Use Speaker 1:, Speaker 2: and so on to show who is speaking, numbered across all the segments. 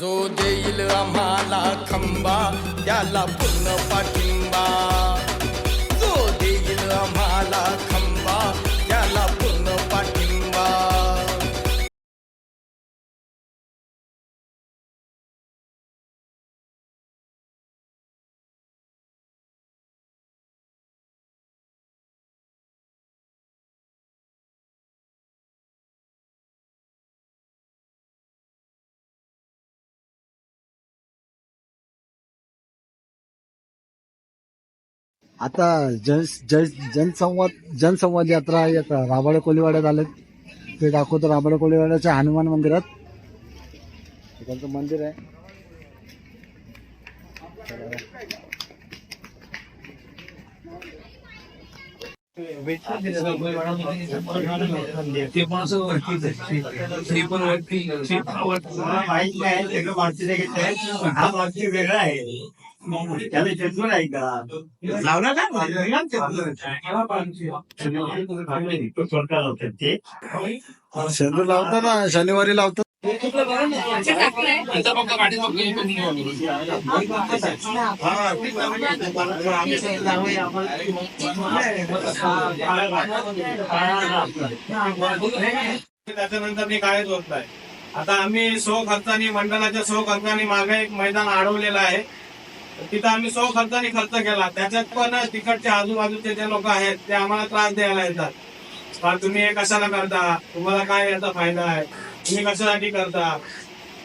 Speaker 1: जो देईल आम्हाला खंबा त्याला पूर्ण पाठिंबा.
Speaker 2: आता जन जन जनसंवाद जनसंवाद यात्रा येत राबाडे कोलीवाड्यात आले. ते दाखवतो राबाडे कोलीवाड्याच्या हनुमान मंदिरात. त्यांचं मंदिर आहे.
Speaker 3: ते पण असं वरती ते पण वरती.
Speaker 4: माहीत नाही वेगळा आहे. त्याला नाही का? लावला लावतात
Speaker 2: लावतो ना शनिवारी लावतो
Speaker 5: त्याच्यानंतर मी काळेच होत नाही आता आम्ही सो खर्चानी मंडळाच्या सो खर्चानी मागे एक मैदान अडवलेलं आहे. तिथं आम्ही सो खर्चाने खर्च केला. त्याच्यात पण तिकडचे आजूबाजूचे जे लोक आहेत ते आम्हाला त्रास द्यायला येतात. तुम्ही हे कशाला करता? तुम्हाला काय याचा फायदा आहे? तुम्ही कशासाठी करता?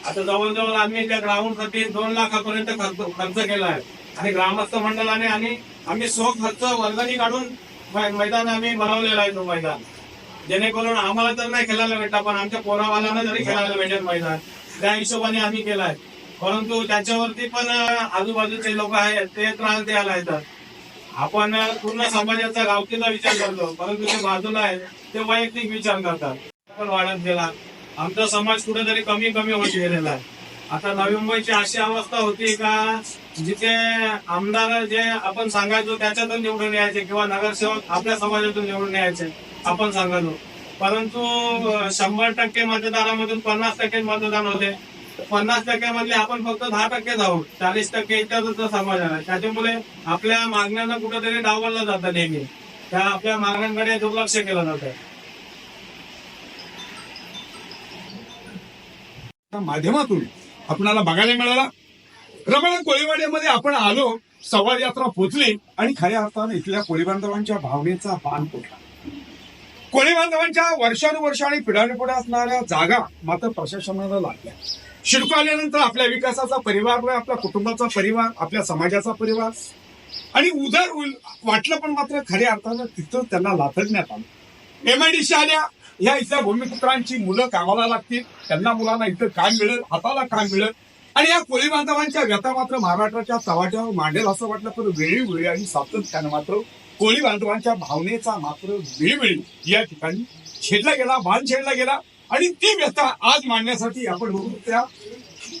Speaker 5: आता जवळजवळ आम्ही त्या ग्राउंडसाठी दोन लाखापर्यंत खर्च खर्च केला आहे. आणि ग्रामस्थ मंडळाने आणि आम्ही सो खर्च वर्गणी काढून मै- मैदान आम्ही बनवलेलं आहे तो मैदान. जेणेकरून आम्हाला तर नाही खेळायला भेटला पण आमच्या पोरावाल्यांना जरी खेळायला भेटेल मैदान. त्या हिशोबाने आम्ही केलाय परंतु त्याच्यावरती पण आजूबाजूचे लोक आहेत ते त्रास द्यायला येतात. आपण पूर्ण समाजाचा गावकीचा विचार करतो परंतु ते बाजूला आहे ते वैयक्तिक विचार करतात. पण वाढत गेला. आमचा समाज कुठेतरी कमी कमी होत गेलेला आहे. आता नवी मुंबईची अशी अवस्था होती का जिथे आमदार जे आपण सांगायचो त्याच्यातून निवडून यायचे किंवा नगरसेवक आपल्या समाजातून निवडून यायचे आपण सांगायचो. परंतु शंभर टक्के मतदारामधून पन्नास टक्के मतदान होते. पन्नास टक्क्यामधले आपण फक्त दहा टक्केच आहोत चाळीस टक्के इत्यादी समाज आहे त्याच्यामुळे आपल्या मागण्यांना कुठेतरी डावललं जातं नेहमी. त्या आपल्या मागण्यांकडे दुर्लक्ष केलं जातं.
Speaker 6: माध्यमातून आपणाला बघायला मिळाला रमण कोळीवाड्यामध्ये आपण आलो सवार यात्रा पोचली आणि खऱ्या अर्थानं इथल्या कोळी बांधवांच्या भावनेचा बाण पोटला कोळी बांधवांच्या वर्षानुवर्ष आणि पिढ्यानुपिढ्या असणाऱ्या जागा मात्र प्रशासनाला लागल्या शिडको आल्यानंतर आपल्या विकासाचा परिवार आपल्या कुटुंबाचा परिवार आपल्या समाजाचा परिवार. आणि उदर होईल वाटलं पण मात्र खऱ्या अर्थानं तिथं त्यांना लाथडण्यात आलं. एमआयडीसी आल्या या इथल्या भूमिपुत्रांची मुलं कामाला लागतील त्यांना मुलांना इथं काम मिळेल हाताला काम मिळेल. आणि या कोळी बांधवांच्या व्यथा मात्र महाराष्ट्राच्या चव्हाट्यावर मांडेल असं वाटलं पण वेळी वेळी आणि सातत्यानं मात्र कोळी बांधवांच्या भावनेचा मात्र वेळीवेळी या ठिकाणी छेडला गेला बाण छेडला गेला. आणि ती व्यथा आज मांडण्यासाठी आपण बघू त्या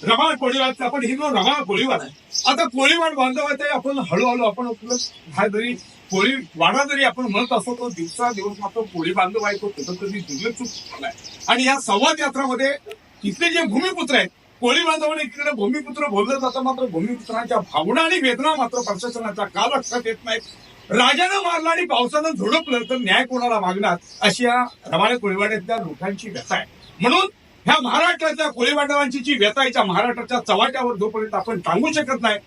Speaker 6: रमाळ कोळीवाड आपण हिंदू रमाळ कोळीवाड आहे आता कोळीवाड बांधवाचे आपण हळूहळू आपण आपलं हा जरी कोळी वाडा जरी आपण म्हणत असतो तो दिवसा दिवस मात्र कोळी बांधव आहे तो कुठंतरी दुर्लक्षित झालाय. आणि या संवाद यात्रामध्ये इथले जे भूमिपुत्र आहेत कोळी बांधवाने इकडे भूमिपुत्र बोललं जातं मात्र भूमिपुत्रांच्या भावना आणि वेदना मात्र प्रशासनाच्या का लक्षात येत नाहीत. राजानं मारला आणि पावसानं झोडपलं तर न्याय कोणाला मागणार? अशी या रमाळे कोळीवाड्यातल्या लोकांची व्यथा आहे. म्हणून ह्या महाराष्ट्रातल्या कोळीवाडवांची जी व्यथा आहे, त्या महाराष्ट्राच्या चव्हाट्यावर जोपर्यंत आपण टांगू शकत नाही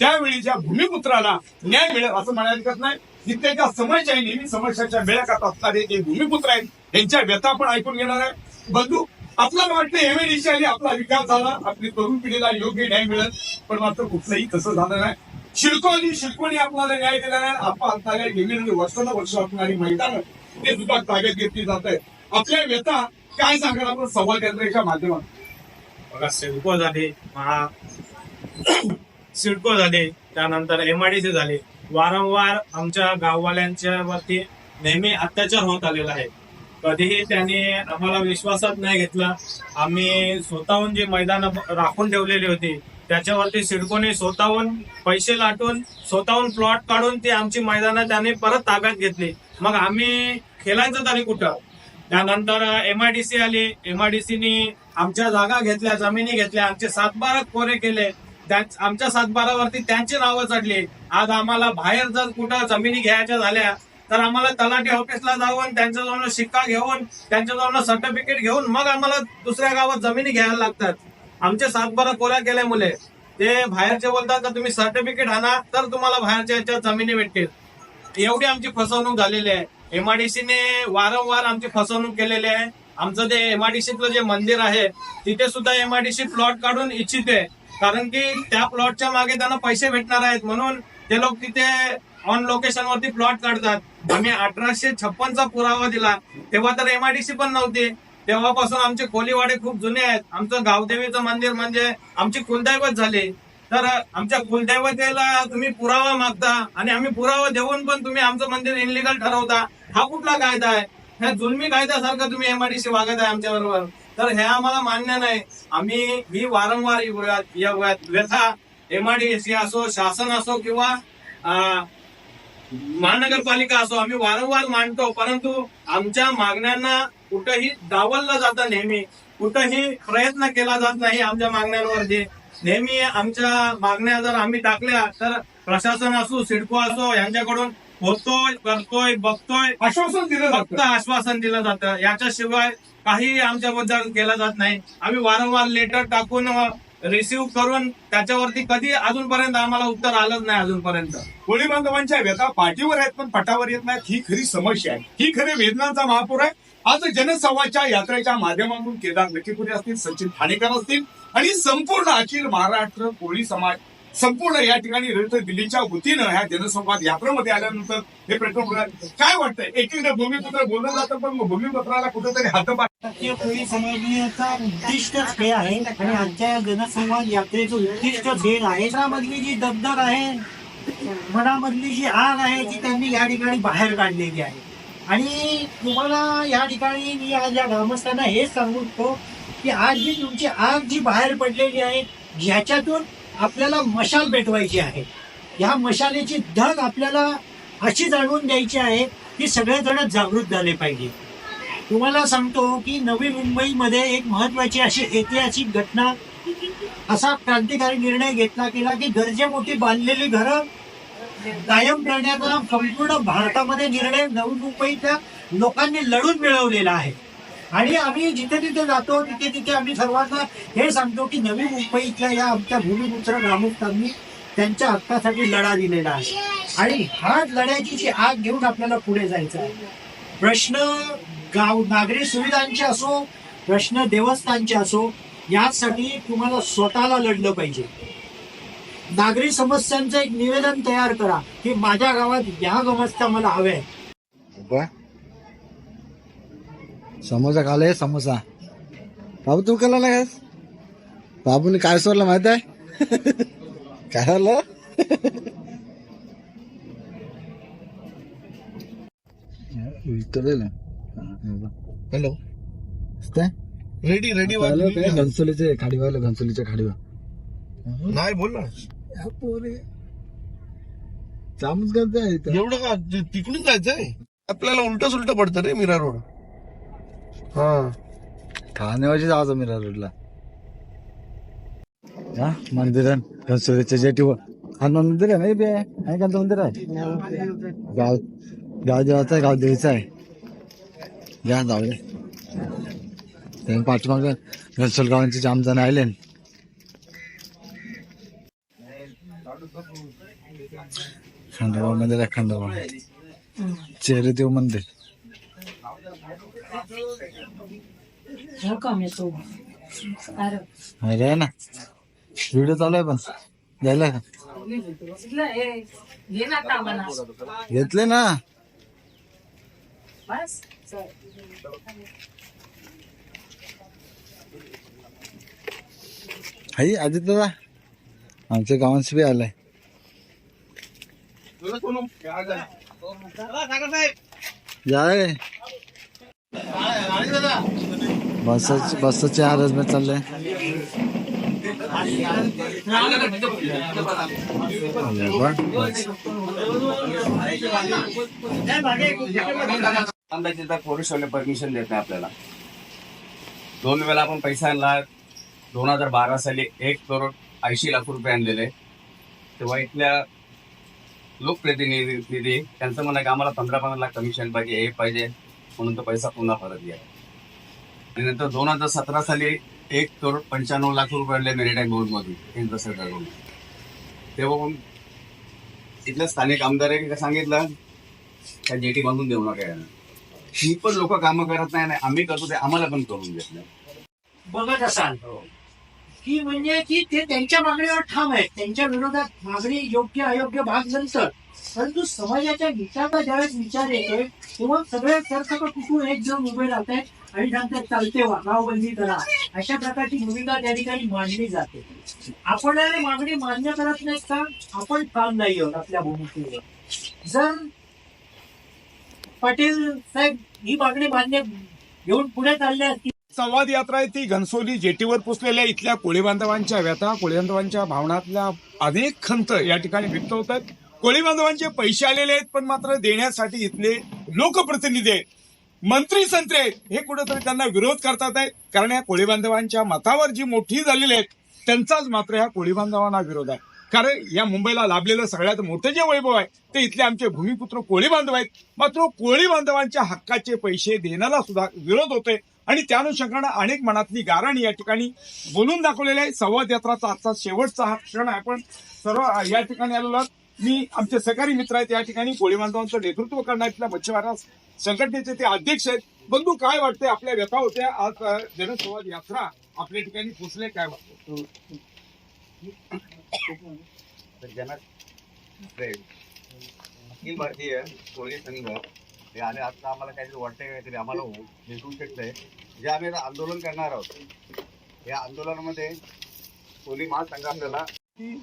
Speaker 6: त्यावेळी ज्या भूमिपुत्राला न्याय मिळेल असं म्हणायला हरकत नाही. तिथे ज्या समस्या आहे नेहमी समस्याच्या मेळाकात असणारे जे भूमिपुत्र आहेत त्यांच्या व्यथा आपण ऐकून घेणार आहे. बंधू आपल्याला वाटतं एवढी आली आपला विकास झाला. आपली तरुण पिढीला योग्य न्याय मिळेल पण मात्र कुठलंही तसं झालं नाही. शिल्को आणि शिल्कोनी आपल्याला न्याय दिला नाही आपण ताब्यात गेलेली वर्षानुवर्ष असणारी मैदान ते सुद्धा ताब्यात घेतली जात आहे आपल्या व्यथा काय सांगणार आपण संवाद यात्रेच्या माध्यमात
Speaker 5: बघा सिडको झाले महा सिडको झाले त्यानंतर एमआयडीसी झाले. वारंवार आमच्या गाववाल्यांच्या वरती नेहमी अत्याचार होत आलेला आहे. कधीही त्यांनी आम्हाला विश्वासात नाही घेतला. आम्ही स्वतःहून जे मैदान राखून ठेवलेली होती त्याच्यावरती सिडकोने स्वतःहून पैसे लाटून स्वतःहून प्लॉट काढून ती आमची मैदानं त्यांनी परत ताब्यात घेतली. मग आम्ही खेळायचं तरी कुठं? त्यानंतर एमआयडीसी आली. एमआयडीसीनी आमच्या जागा घेतल्या जमिनी घेतल्या आमचे सातबारा कोरे केले. त्या- आमच्या सातबारावरती त्यांची नावं चढली. आज आम्हाला बाहेर जर कुठं जमिनी घ्यायच्या झाल्या तर आम्हाला तलाठी ऑफिसला जाऊन त्यांच्याजवळ शिक्का घेऊन त्यांच्याजवळ सर्टिफिकेट घेऊन मग आम्हाला दुसऱ्या गावात जमिनी घ्यायला लागतात. आमच्या सातबारा कोऱ्या केल्यामुळे ते बाहेरचे बोलतात का तुम्ही सर्टिफिकेट आणा तर तुम्हाला बाहेरच्या जमिनी भेटतील. एवढी आमची फसवणूक झालेली आहे. एमआयडीसीने वारंवार आमची फसवणूक केलेली आहे. आमचं ते एमआयडीसीतलं जे मंदिर आहे तिथे सुद्धा एमआयडीसी प्लॉट काढून इच्छिते. कारण की त्या प्लॉटच्या मागे त्यांना पैसे भेटणार आहेत. म्हणून ते लोक तिथे ऑन लोकेशन वरती प्लॉट काढतात. आम्ही अठराशे छप्पनचा पुरावा दिला. तेव्हा तर एमआयडीसी पण नव्हती. तेव्हापासून आमचे कोलीवाडे खूप जुने आहेत. आमचं गावदेवीचं मंदिर म्हणजे आमची कुलदैवत झाली. तर आमच्या कुलदैवतेला तुम्ही पुरावा मागता आणि आम्ही पुरावा देऊन पण तुम्ही आमचं मंदिर इनलिगल ठरवता. हा कुठला कायदा आहे? ह्या जुलमी कायद्यासारखं तुम्ही एमआयडीसी वागत आहे आमच्या बरोबर. तर हे आम्हाला मान्य नाही. आम्ही ही वारंवार व्यथा एमआयडीसी असो शासन असो किंवा महानगरपालिका असो आम्ही वारंवार मांडतो. परंतु आमच्या मागण्यांना कुठंही डावललं जातं नेहमी. कुठंही प्रयत्न केला जात नाही आमच्या मागण्यांवरती. नेहमी आमच्या मागण्या जर आम्ही टाकल्या तर प्रशासन असो सिडको असो यांच्याकडून होतोय करतोय बघतोय
Speaker 6: आश्वासन दिलं
Speaker 5: फक्त आश्वासन दिलं जातं. याच्याशिवाय काही आमच्याबद्दल केलं जात नाही. आम्ही वारंवार लेटर टाकून रिसिव्ह करून त्याच्यावरती कधी अजूनपर्यंत आम्हाला उत्तर आलंच नाही अजूनपर्यंत.
Speaker 6: कोळी बांधवांच्या व्यथा पाठीवर आहेत पण पटावर येत नाहीत. ही खरी समस्या आहे. ही खरी वेदनांचा महापूर आहे. आज जनसंवादच्या यात्रेच्या माध्यमातून केदार लकीपुरी असतील सचिन ठाणेकर असतील आणि संपूर्ण अखिल महाराष्ट्र कोळी समाज संपूर्ण या ठिकाणी रविवार दिल्लीच्या वतीनं ह्या जनसंवाद यात्रेमध्ये आल्यानंतर हे प्रश्न काय वाटतंय? एकीकडे भूमिपुत्र बोललं जातं पण भूमिपुत्राला कुठेतरी हातभार
Speaker 7: राष्ट्रीय कोळी समाजाचा उद्दिष्टच हे आहे आणि आजच्या जनसंवाद यात्रेचं उद्दिष्ट भेद आहे. मधली जी दबदर आहे मनामधली जी आग आहे ती त्यांनी या ठिकाणी बाहेर काढलेली आहे. आणि तुम्हाला या ठिकाणी मी आज या ग्रामस्थांना हेच सांगू इच्छितो की आज जी तुमची आग जी बाहेर पडलेली आहे ह्याच्यातून आपल्याला मशाल पेटवायची आहे. ह्या मशालेची धग आपल्याला अशी जाणवून द्यायची आहे की सगळेजण जागृत झाले पाहिजे. तुम्हाला सांगतो की नवी मुंबईमध्ये एक महत्वाची अशी ऐतिहासिक घटना असा क्रांतिकारी निर्णय घेतला गेला की गरजेमोठी बांधलेली घरं कायम करण्याचा संपूर्ण भारतामध्ये निर्णय नवी मुंबईच्या लोकांनी लढून मिळवलेला आहे. आणि आम्ही जिथे तिथे जातो तिथे तिथे आम्ही सर्वांना हे सांगतो की नवी मुंबईतल्या या आमच्या भूमिपुत्र ग्रामस्थांनी त्यांच्या हक्कासाठी लढा दिलेला आहे. आणि हा लढ्याची जी आग घेऊन आपल्याला पुढे जायचं आहे. प्रश्न गाव नागरी सुविधांचे असो प्रश्न देवस्थानचे असो यासाठी तुम्हाला स्वतःला लढलं पाहिजे. नागरी समस्यांचं एक निवेदन तयार करा की माझ्या गावात या समस्या मला हव्या
Speaker 2: बा. समोसा खाले समोसा. बाबू तू केला काय बाबूने काय सोडलं माहीत आहे? काय झालं? हॅलो.
Speaker 1: रेडी रेडी
Speaker 2: घनसोलीचे खाडीवाले घनसोलीच्या खाडीवर.
Speaker 1: नाही बोल ना.
Speaker 2: पोरे. इथं.
Speaker 1: एवढं का? ति- तिकडून जायचंय आपल्याला उलट सुलट पडतं रे मीरा रोड. हा.
Speaker 2: ठाण्यावरची जायचं मीरा रोडला. हा मंदिर घनसोलीच्या जेटीवर. हनुमान मंदिर आहे ना हे बी? आहे आहे कोणतं मंदिर आहे? गाव गाव देवाचं आहे गाव देवीचं आहे. या जाऊ दे. ते पाठीमाग घनसोल गावांचे जाम जण आले खंडोबा मंदिर आहे खंडोबा चेहरे देव मंदिर. अरे. आहे ना. व्हिडिओ चालू आहे पण. जायला का? घेतले ना हाई आदित्य आमच्या गावांशी बी आलाय. बस बसचे अरेंजमेंट चाललंय
Speaker 4: पोलीस परमिशन देत नाही आपल्याला.
Speaker 8: दोन वेळा आपण पैसा आणला. दोन हजार बारा साली एक करोड ऐंशी लाख रुपये आणलेले. तेव्हा इथल्या लोकप्रतिनिधी त्यांचं म्हणणं की आम्हाला पंधरा पंधरा लाख कमिशन पाहिजे हे पाहिजे म्हणून तो पैसा पुन्हा परत घ्या आणि नंतर दोन हजार सतरा साली एक करोड पंच्याण्णव लाख रुपये आणले मेरिटाईम बोर्डमधून केंद्र सरकारकडून. तेव्हा मग इथल्या स्थानिक आमदारांनी सांगितलं? त्या जेटी बांधून देऊ नका यानं. ही पण लोक कामं करत नाही आम्ही करतो ते आम्हाला पण करून देत नाही.
Speaker 7: बघत असाल ही म्हणजे की ते त्यांच्या मागणीवर ठाम आहेत. त्यांच्या विरोधात मागणी योग्य अयोग्य भाग नंतर परंतु समाजाच्या विचाराचा ज्यावेळेस विचार येतोय तेव्हा सगळे सरसकट कुठून एक जण उभे राहत आहेत आणि सांगतात चालते वा गावबंदी करा. अशा प्रकारची भूमिका त्या ठिकाणी मांडली जाते. आपण मागणी मान्य करत नाहीत का? आपण काम नाही आहोत आपल्या भूमिकेवर. जर पाटील साहेब ही मागणी मान्य घेऊन पुढे चालले असतील
Speaker 6: संवाद यात्रा आहे ती घनसोली जेटीवर पोचलेल्या इथल्या कोळी बांधवांच्या व्यथा कोळी बांधवांच्या भावनातल्या अनेक खंत या ठिकाणी व्यक्त होत आहेत. कोळी बांधवांचे पैसे आलेले आहेत पण मात्र देण्यासाठी इथले लोकप्रतिनिधी आहेत. मंत्री संत्रे आहेत हे कुठेतरी त्यांना विरोध करतात आहेत कारण या कोळी बांधवांच्या मतावर जी मोठी झालेली आहेत त्यांचाच मात्र ह्या कोळी बांधवांना विरोध आहे. कारण या मुंबईला लाभलेलं सगळ्यात मोठं जे वैभव आहे ते इथले आमचे भूमिपुत्र कोळी बांधव आहेत. मात्र कोळी बांधवांच्या हक्काचे पैसे देण्याला सुद्धा विरोध होतोय. आणि त्या अनुषंगानं अनेक मनातली गारण या ठिकाणी बोलून दाखवलेली आहे. संवाद यात्राचा आजचा शेवटचा हा क्षण आहे. पण सर्व या ठिकाणी आलेलो आहोत. मी आमचे सहकारी मित्र आहेत या ठिकाणी. कोळी बांधवांचं नेतृत्व करण्यात मच्छीमार संघटनेचे ते अध्यक्ष आहेत. बंधू काय वाटते आपल्या व्यथा होत्या? आज जनसंवाद यात्रा आपल्या ठिकाणी पोचले काय वाटतं
Speaker 8: तर भारतीय कोळी संघ हे आणि आता आम्हाला काहीतरी वाटतंय काहीतरी? आम्हाला हो- भेटू शकतंय. जे आम्ही आता आंदोलन करणार आहोत या आंदोलनामध्ये कोळी महासंघाला
Speaker 6: आपल्याला?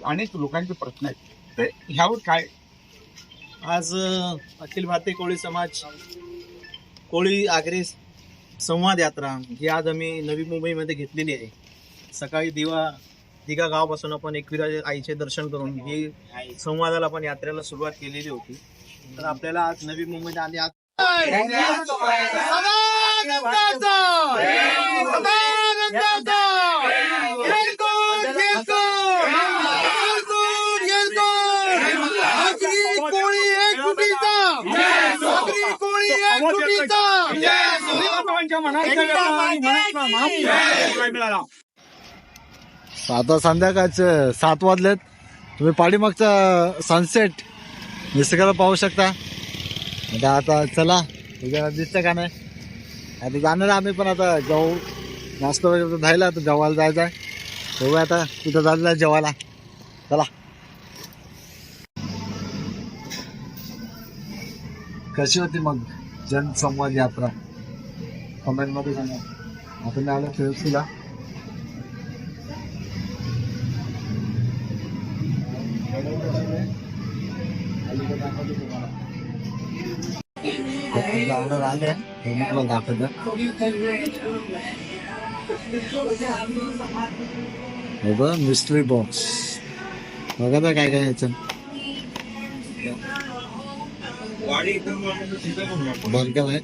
Speaker 6: अनेक लोकांचे प्रश्न आहेत. तर ह्यावर काय?
Speaker 9: आज अखिल भारतीय कोळी समाज कोळी आग्रे संवाद यात्रा ही आज आम्ही नवी मुंबईमध्ये घेतलेली आहे. सकाळी दिवा दिघा गावापासून आपण एकविरा आईचे दर्शन करून ही संवादाला आपण यात्रेला सुरुवात केलेली होती. तर आपल्याला आज नवी मुंबईत आणि आज
Speaker 2: आता संध्याकाळचे सात वाजलेत. तुम्ही पाठीमागचा सनसेट निसर्गाला पाहू शकता. आता आता चला. तुझ्या दिसतं का नाही? आता जाणार आम्ही पण आता जाऊ नाश्ता वगैरे झाला तर जेवायला जायचं आहे. बघूया आता कुठं झालेलं आहे जेवायला. चला. कशी होती मग जनसंवाद यात्रा? कमेंटमध्ये सांगा. आपण आलो फिरतुला ऑर्डर आले हे मी तुला दाखवतो. हे बघ मिस्ट्री बॉक्स बघा तर काय काय याचं. बर्गर आहे.